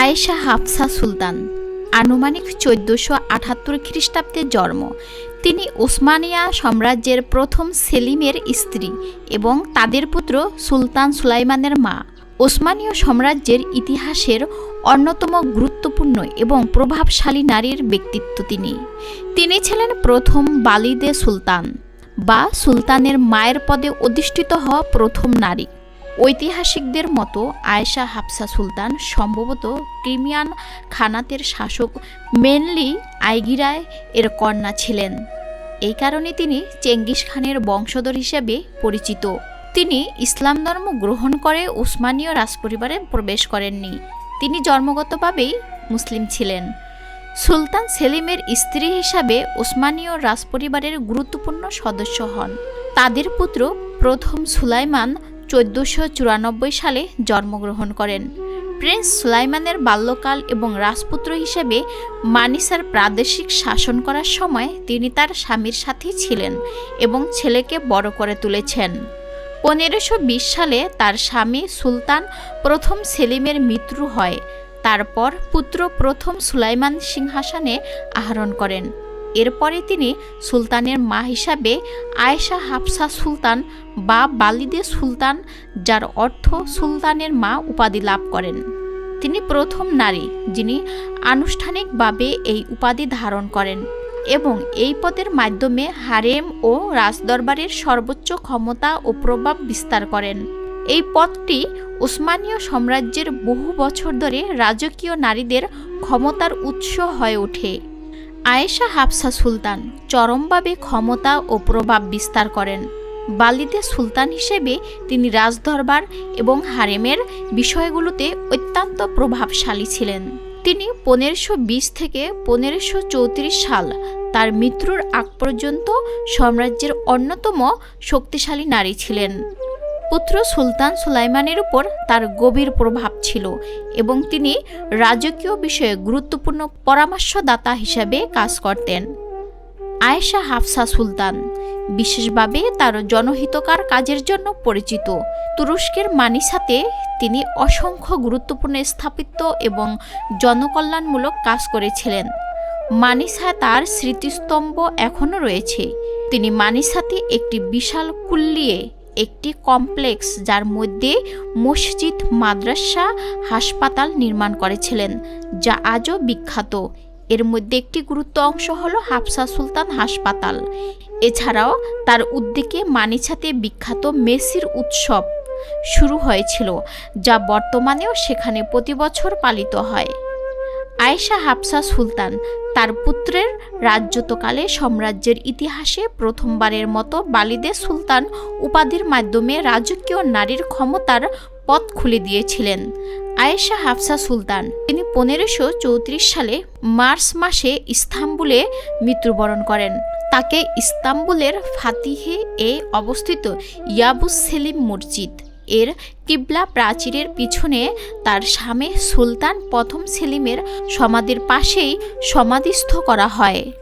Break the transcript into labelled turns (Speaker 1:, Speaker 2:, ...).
Speaker 1: আয়েশা হাফসা সুলতান, আনুমানিক চোদ্দশো আটাত্তর খ্রিস্টাব্দে জন্ম। তিনি ওসমানিয়া সাম্রাজ্যের প্রথম সেলিমের স্ত্রী এবং তাদের পুত্র সুলতান সুলাইমানের মা। ওসমানীয় সাম্রাজ্যের ইতিহাসের অন্যতম গুরুত্বপূর্ণ এবং প্রভাবশালী নারীর ব্যক্তিত্ব তিনি। তিনি ছিলেন প্রথম বালিদে সুলতান বা সুলতানের মায়ের পদে অধিষ্ঠিত হওয়া প্রথম নারী। ঐতিহাসিকদের মতো আয়েশা হাফসা সুলতান, সম্ভবত ক্রিমিয়ান খানাতের শাসক মেনলি আইগিরায় এর কন্যা ছিলেন। এই কারণে তিনি চেঙ্গিস খানের বংশধর হিসেবে পরিচিত। তিনি ইসলাম ধর্ম গ্রহণ করে উসমানীয় রাজপরিবারে প্রবেশ করেননি। তিনি জন্মগতভাবেই মুসলিম ছিলেন। সুলতান সেলিমের স্ত্রী হিসাবে ওসমানীয় রাজপরিবারের গুরুত্বপূর্ণ সদস্য হন। তাদের পুত্র প্রথম সুলাইমান চোদ্দশো চুরানব্বই সালে জন্মগ্রহণ করেন। প্রিন্স সুলাইমানের বাল্যকাল এবং রাজপুত্র হিসেবে মানিসার প্রাদেশিক শাসন করার সময় তিনি তার স্বামীর সাথেই ছিলেন এবং ছেলেকে বড় করে তুলেছেন। পনেরোশো সালে তার স্বামী সুলতান প্রথম সেলিমের মৃত্যু হয়। তারপর পুত্র প্রথম সুলাইমান সিংহাসনে আহরণ করেন। এরপরে তিনি সুলতানের মা হিসাবে আয়েশা হাফসা সুলতান বা বালিদে সুলতান, যার অর্থ সুলতানের মা উপাধি লাভ করেন। তিনি প্রথম নারী যিনি আনুষ্ঠানিকভাবে এই উপাধি ধারণ করেন এবং এই পদের মাধ্যমে হারেম ও রাজদরবারের সর্বোচ্চ ক্ষমতা ও প্রভাব বিস্তার করেন। এই পদটি উসমানীয় সাম্রাজ্যের বহু বছর ধরে রাজকীয় নারীদের ক্ষমতার উৎস হয়ে ওঠে। আয়েশা হাফসা সুলতান চরমভাবে ক্ষমতা ও প্রভাব বিস্তার করেন। বালিতে সুলতান হিসেবে তিনি রাজদরবার এবং হারেমের বিষয়গুলোতে অত্যন্ত প্রভাবশালী ছিলেন। তিনি পনেরোশো বিশ থেকে পনেরোশো চৌত্রিশ সাল তার মৃত্যুর আগ পর্যন্ত সাম্রাজ্যের অন্যতম শক্তিশালী নারী ছিলেন। পুত্র সুলতান সুলাইমানের উপর তার গভীর প্রভাব ছিল এবং তিনি রাজকীয় বিষয়ে গুরুত্বপূর্ণ পরামর্শদাতা হিসাবে কাজ করতেন। আয়েশা হাফসা সুলতান বিশেষভাবে তার জনহিতকার কাজের জন্য পরিচিত। তুরস্কের মানিসাতে তিনি অসংখ্য গুরুত্বপূর্ণ স্থাপিত্ব এবং জনকল্যাণমূলক কাজ করেছিলেন। মানিসা তার স্মৃতিস্তম্ভ এখনও রয়েছে। তিনি মানিসাতে একটি বিশাল কুল্লিয়ে একটি কমপ্লেক্স যার মধ্যে মসজিদ, মাদ্রাসা, হাসপাতাল নির্মাণ করেছিলেন, যা আজও বিখ্যাত। এর মধ্যে একটি গুরুত্ব অংশ হল হাফসা সুলতান হাসপাতাল। এছাড়াও তার উদ্যোগে মানিছাতে বিখ্যাত মেসির উৎসব শুরু হয়েছিল, যা বর্তমানেও সেখানে প্রতি বছর পালিত হয়। আয়েশা হাফসা সুলতান, তার পুত্রের রাজ্যতকালে সাম্রাজ্যের ইতিহাসে প্রথমবারের মতো বালিদে সুলতান উপাধির মাধ্যমে রাজকীয় নারীর ক্ষমতার পথ খুলে দিয়েছিলেন। আয়েশা হাফসা সুলতান, তিনি পনেরোশো চৌত্রিশ সালে মার্চ মাসে ইস্তাম্বুলে মৃত্যুবরণ করেন। তাকে ইস্তাম্বুলের ফাতিহে এ অবস্থিত ইয়াবুস সেলিম মসজিদ। এর কিবলা প্রাচীরের পিছনে তার স্বামী সুলতান প্রথম সেলিমের সমাধির পাশেই সমাধিস্থ করা হয়।